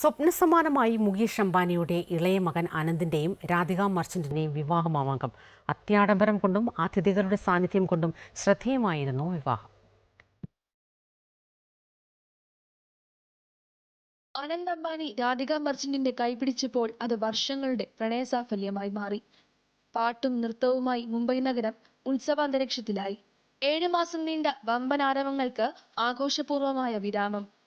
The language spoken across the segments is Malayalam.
സ്വപ്നസമാനമായി മുകേഷ് അംബാനിയുടെ ഇളയ മകൻ അനന്തിന്റെയും രാധിക മർച്ചന്റിന്റെയും വിവാഹമാവാങ്കം അത്യാഡംബരം കൊണ്ടും അതിഥികളുടെ സാന്നിധ്യം കൊണ്ടും ശ്രദ്ധേയമായിരുന്നു വിവാഹം. അനന്ത് അംബാനി രാധിക മർച്ചന്റിന്റെ കൈപിടിച്ചപ്പോൾ അത് വർഷങ്ങളുടെ പ്രണയസാഫല്യമായി മാറി. പാട്ടും നൃത്തവുമായി മുംബൈ നഗരം ഉത്സവാന്തരീക്ഷത്തിലായി. ഏഴു മാസം നീണ്ട വമ്പൻ ആരവങ്ങൾക്ക് ആഘോഷപൂർവമായ വിരാമം.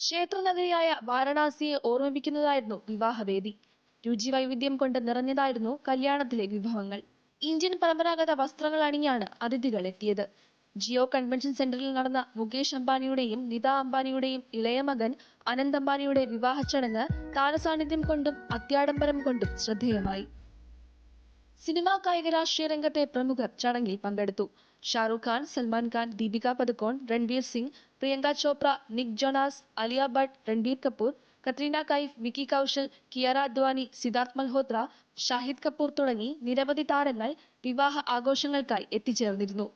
ക്ഷേത്രനഗരിയായ വാരണാസിയെ ഓർമ്മിപ്പിക്കുന്നതായിരുന്നു വിവാഹവേദി. രുചി വൈവിധ്യം കൊണ്ട് നിറഞ്ഞതായിരുന്നു കല്യാണത്തിലെ വിഭവങ്ങൾ. ഇന്ത്യൻ പരമ്പരാഗത വസ്ത്രങ്ങൾ അണിഞ്ഞാണ് അതിഥികൾ എത്തിയത്. ജിയോ കൺവെൻഷൻ സെന്ററിൽ നടന്ന മുകേഷ് അംബാനിയുടെയും നിത അംബാനിയുടെയും ഇളയ മകൻ അനന്ത് അംബാനിയുടെ വിവാഹ ചടങ്ങ് താരസാന്നിധ്യം കൊണ്ടും അത്യാഡംബരം കൊണ്ടും ശ്രദ്ധേയമായി. സിനിമാ കായിക രാഷ്ട്രീയ രംഗത്തെ പ്രമുഖർ ചടങ്ങിൽ പങ്കെടുത്തു. ഷാറുഖ് ഖാൻ സൽമാൻ ഖാൻ ദീപിക പദുക്കോൺ രൺവീർ സിംഗ് പ്രിയങ്ക ചോപ്ര നിക് ജോണാസ് അലിയ ഭട്ട് രൺബീർ കപൂർ കത്രീന കൈഫ് വിക്കി കൗശൽ കിയാര അദ്വാനി സിദ്ധാർത്ഥ് മൽഹോത്ര ഷാഹിദ് കപൂർ തുടങ്ങി നിരവധി താരങ്ങൾ വിവാഹ ആഘോഷങ്ങൾക്കായി എത്തിച്ചേർന്നിരുന്നു.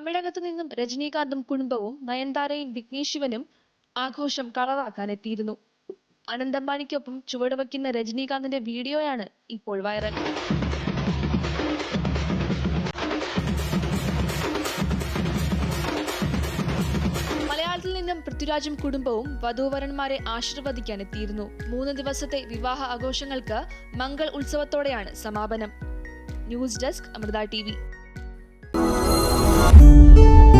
തമിഴകത്തു നിന്നും രജനീകാന്തും കുടുംബവും നയൻതാരയും വിഘ്നേഷ് ശിവനും ആഘോഷം എത്തിയിരുന്നു അനന്തമ്പാനിക്കൊപ്പം ചുവടുവയ്ക്കുന്ന രജനീകാന്തിന്റെ വീഡിയോയാണ് ഇപ്പോൾ വൈറൽ. മലയാളത്തിൽ നിന്നും പൃഥ്വിരാജും കുടുംബവും വധൂവരന്മാരെ ആശീർവദിക്കാൻ എത്തിയിരുന്നു മൂന്ന് ദിവസത്തെ വിവാഹ ആഘോഷങ്ങൾക്ക് മംഗൾ ഉത്സവത്തോടെയാണ് സമാപനം. News desk Amrita T Thank you.